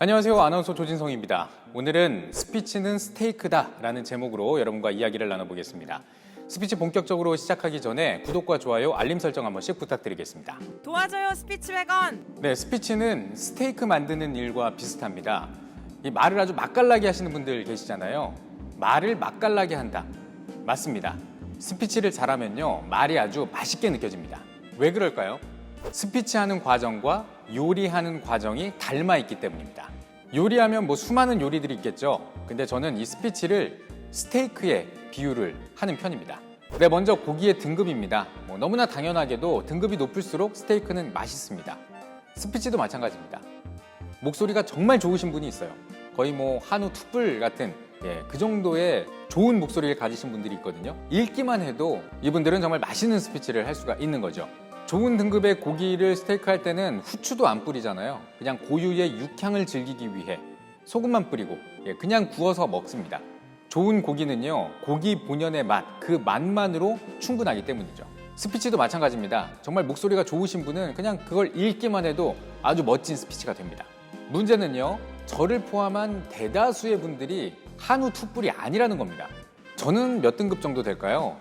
안녕하세요. 아나운서 조진성입니다. 오늘은 스피치는 스테이크다 라는 제목으로 여러분과 이야기를 나눠보겠습니다. 스피치 본격적으로 시작하기 전에 구독과 좋아요, 알림 설정 한 번씩 부탁드리겠습니다. 도와줘요 스피치 백원 네, 스피치는 스테이크 만드는 일과 비슷합니다. 이 말을 아주 맛깔나게 하시는 분들 계시잖아요. 말을 맛깔나게 한다. 맞습니다. 스피치를 잘하면요, 말이 아주 맛있게 느껴집니다. 왜 그럴까요? 스피치하는 과정과 요리하는 과정이 닮아 있기 때문입니다. 요리하면 뭐 수많은 요리들이 있겠죠. 근데 저는 이 스피치를 스테이크에 비유를 하는 편입니다. 네, 먼저 고기의 등급입니다. 뭐 너무나 당연하게도 등급이 높을수록 스테이크는 맛있습니다. 스피치도 마찬가지입니다. 목소리가 정말 좋으신 분이 있어요. 거의 뭐 한우 툭불 같은 예, 그 정도의 좋은 목소리를 가지신 분들이 있거든요. 읽기만 해도 이분들은 정말 맛있는 스피치를 할 수가 있는 거죠. 좋은 등급의 고기를 스테이크 할 때는 후추도 안 뿌리잖아요. 그냥 고유의 육향을 즐기기 위해 소금만 뿌리고 예, 그냥 구워서 먹습니다. 좋은 고기는요, 고기 본연의 맛, 그 맛만으로 충분하기 때문이죠. 스피치도 마찬가지입니다. 정말 목소리가 좋으신 분은 그냥 그걸 읽기만 해도 아주 멋진 스피치가 됩니다. 문제는요, 저를 포함한 대다수의 분들이 한우 투뿔이 아니라는 겁니다. 저는 몇 등급 정도 될까요?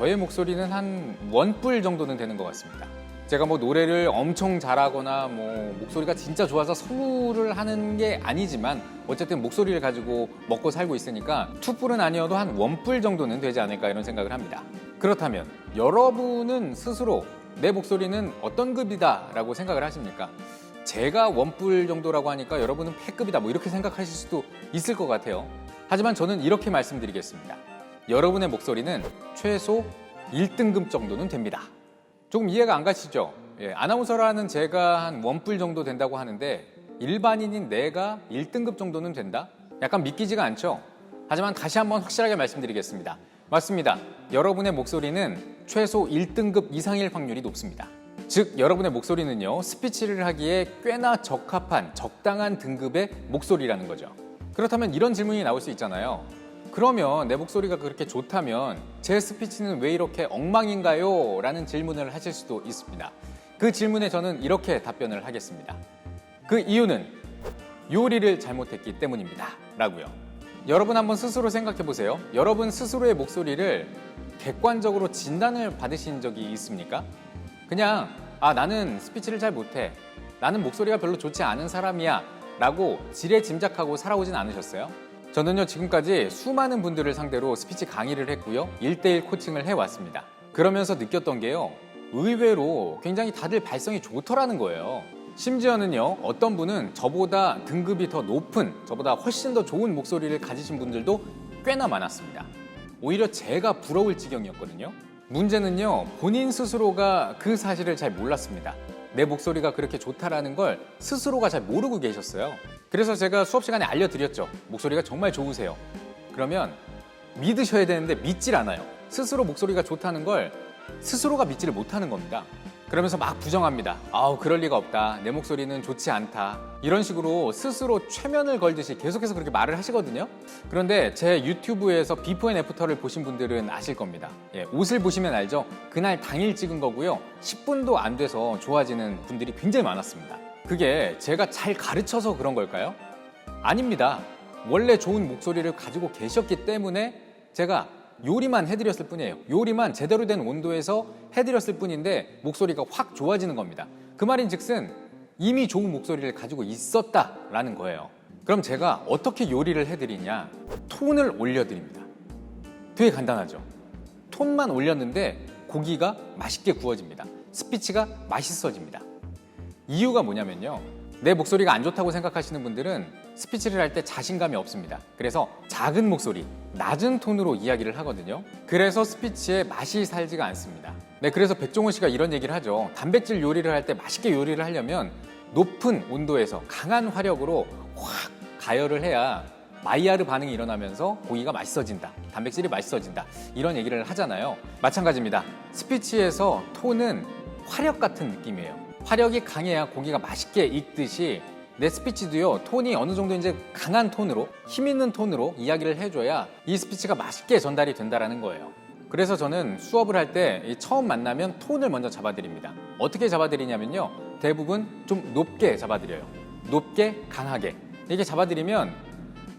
어, 저의 목소리는 한 원뿔 정도는 되는 것 같습니다. 제가 뭐 노래를 엄청 잘하거나 뭐 목소리가 진짜 좋아서 선물을 하는 게 아니지만 어쨌든 목소리를 가지고 먹고 살고 있으니까 투뿔은 아니어도 한 원뿔 정도는 되지 않을까 이런 생각을 합니다. 그렇다면 여러분은 스스로 내 목소리는 어떤 급이다라고 생각을 하십니까? 제가 원뿔 정도라고 하니까 여러분은 패급이다 뭐 이렇게 생각하실 수도 있을 것 같아요. 하지만 저는 이렇게 말씀드리겠습니다. 여러분의 목소리는 최소 1등급 정도는 됩니다. 조금 이해가 안 가시죠? 예, 아나운서라는 제가 한 원뿔 정도 된다고 하는데 일반인인 내가 1등급 정도는 된다? 약간 믿기지가 않죠? 하지만 다시 한번 확실하게 말씀드리겠습니다. 맞습니다. 여러분의 목소리는 최소 1등급 이상일 확률이 높습니다. 즉, 여러분의 목소리는요, 스피치를 하기에 꽤나 적합한, 적당한 등급의 목소리라는 거죠. 그렇다면 이런 질문이 나올 수 있잖아요. 그러면 내 목소리가 그렇게 좋다면 제 스피치는 왜 이렇게 엉망인가요? 라는 질문을 하실 수도 있습니다. 그 질문에 저는 이렇게 답변을 하겠습니다. 그 이유는 요리를 잘못했기 때문입니다. 라고요. 여러분 한번 스스로 생각해 보세요. 여러분 스스로의 목소리를 객관적으로 진단을 받으신 적이 있습니까? 그냥 아 나는 스피치를 잘 못해. 나는 목소리가 별로 좋지 않은 사람이야. 라고 지레 짐작하고 살아오진 않으셨어요? 저는요 지금까지 수많은 분들을 상대로 스피치 강의를 했고요. 1대1 코칭을 해왔습니다. 그러면서 느꼈던 게요. 의외로 굉장히 다들 발성이 좋더라는 거예요. 심지어는요, 어떤 분은 저보다 등급이 더 높은, 저보다 훨씬 더 좋은 목소리를 가지신 분들도 꽤나 많았습니다. 오히려 제가 부러울 지경이었거든요. 문제는요, 본인 스스로가 그 사실을 잘 몰랐습니다. 내 목소리가 그렇게 좋다라는 걸 스스로가 잘 모르고 계셨어요. 그래서 제가 수업 시간에 알려드렸죠. 목소리가 정말 좋으세요. 그러면 믿으셔야 되는데 믿질 않아요. 스스로 목소리가 좋다는 걸 스스로가 믿지를 못하는 겁니다. 그러면서 막 부정합니다. 아우, 그럴 리가 없다. 내 목소리는 좋지 않다. 이런 식으로 스스로 최면을 걸듯이 계속해서 그렇게 말을 하시거든요. 그런데 제 유튜브에서 비포 앤 애프터를 보신 분들은 아실 겁니다. 예, 옷을 보시면 알죠? 그날 당일 찍은 거고요. 10분도 안 돼서 좋아지는 분들이 굉장히 많았습니다. 그게 제가 잘 가르쳐서 그런 걸까요? 아닙니다. 원래 좋은 목소리를 가지고 계셨기 때문에 제가 요리만 해드렸을 뿐이에요. 요리만 제대로 된 온도에서 해드렸을 뿐인데 목소리가 확 좋아지는 겁니다. 그 말인 즉슨 이미 좋은 목소리를 가지고 있었다라는 거예요. 그럼 제가 어떻게 요리를 해드리냐? 톤을 올려드립니다. 되게 간단하죠. 톤만 올렸는데 고기가 맛있게 구워집니다. 스피치가 맛있어집니다. 이유가 뭐냐면요. 내 목소리가 안 좋다고 생각하시는 분들은 스피치를 할 때 자신감이 없습니다. 그래서 작은 목소리, 낮은 톤으로 이야기를 하거든요. 그래서 스피치에 맛이 살지가 않습니다. 네, 그래서 백종원 씨가 이런 얘기를 하죠. 단백질 요리를 할 때 맛있게 요리를 하려면 높은 온도에서 강한 화력으로 확 가열을 해야 마이야르 반응이 일어나면서 고기가 맛있어진다. 단백질이 맛있어진다. 이런 얘기를 하잖아요. 마찬가지입니다. 스피치에서 톤은 화력 같은 느낌이에요. 화력이 강해야 고기가 맛있게 익듯이 내 스피치도요 톤이 어느 정도 이제 강한 톤으로 힘 있는 톤으로 이야기를 해줘야 이 스피치가 맛있게 전달이 된다라는 거예요. 그래서 저는 수업을 할 때 처음 만나면 톤을 먼저 잡아드립니다. 어떻게 잡아드리냐면요 대부분 좀 높게 잡아드려요. 높게 강하게 이게 잡아드리면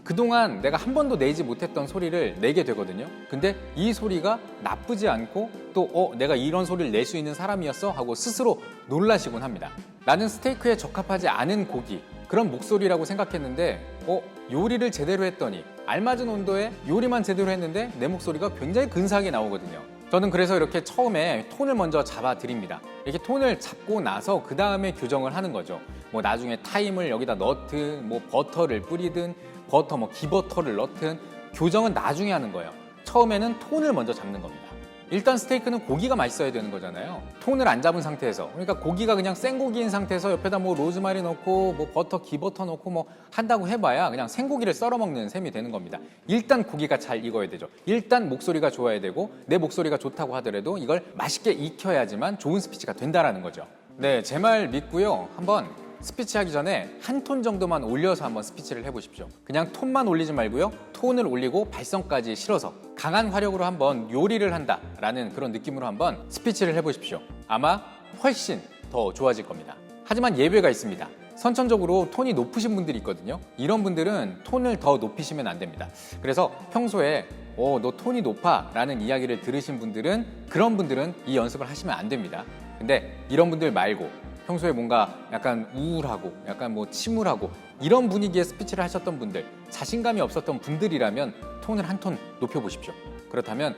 그동안 내가 한 번도 내지 못했던 소리를 내게 되거든요. 근데 이 소리가 나쁘지 않고 또 어, 내가 이런 소리를 낼 수 있는 사람이었어 하고 스스로 놀라시곤 합니다. 나는 스테이크에 적합하지 않은 고기 그런 목소리라고 생각했는데 어, 요리를 제대로 했더니 알맞은 온도에 요리만 제대로 했는데 내 목소리가 굉장히 근사하게 나오거든요. 저는 그래서 이렇게 처음에 톤을 먼저 잡아 드립니다. 이렇게 톤을 잡고 나서 그 다음에 교정을 하는 거죠. 뭐 나중에 타임을 여기다 넣든 뭐 버터를 뿌리든 버터 뭐 기버터를 넣든 교정은 나중에 하는 거예요. 처음에는 톤을 먼저 잡는 겁니다. 일단 스테이크는 고기가 맛있어야 되는 거잖아요. 톤을 안 잡은 상태에서 그러니까 고기가 그냥 생고기인 상태에서 옆에다 뭐 로즈마리 넣고 뭐 버터 기버터 넣고 뭐 한다고 해봐야 그냥 생고기를 썰어 먹는 셈이 되는 겁니다. 일단 고기가 잘 익어야 되죠. 일단 목소리가 좋아야 되고 내 목소리가 좋다고 하더라도 이걸 맛있게 익혀야지만 좋은 스피치가 된다라는 거죠. 네, 제 말 믿고요. 한번 스피치 하기 전에 한 톤 정도만 올려서 한번 스피치를 해보십시오. 그냥 톤만 올리지 말고요. 톤을 올리고 발성까지 실어서 강한 화력으로 한번 요리를 한다라는 그런 느낌으로 한번 스피치를 해보십시오. 아마 훨씬 더 좋아질 겁니다. 하지만 예외가 있습니다. 선천적으로 톤이 높으신 분들이 있거든요. 이런 분들은 톤을 더 높이시면 안 됩니다. 그래서 평소에 어, 너 톤이 높아 라는 이야기를 들으신 분들은 그런 분들은 이 연습을 하시면 안 됩니다. 근데 이런 분들 말고 평소에 뭔가 약간 우울하고 약간 뭐 침울하고 이런 분위기의 스피치를 하셨던 분들 자신감이 없었던 분들이라면 톤을 한 톤 높여보십시오. 그렇다면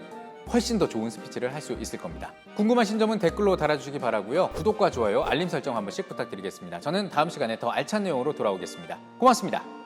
훨씬 더 좋은 스피치를 할 수 있을 겁니다. 궁금하신 점은 댓글로 달아주시기 바라고요. 구독과 좋아요, 알림 설정 한 번씩 부탁드리겠습니다. 저는 다음 시간에 더 알찬 내용으로 돌아오겠습니다. 고맙습니다.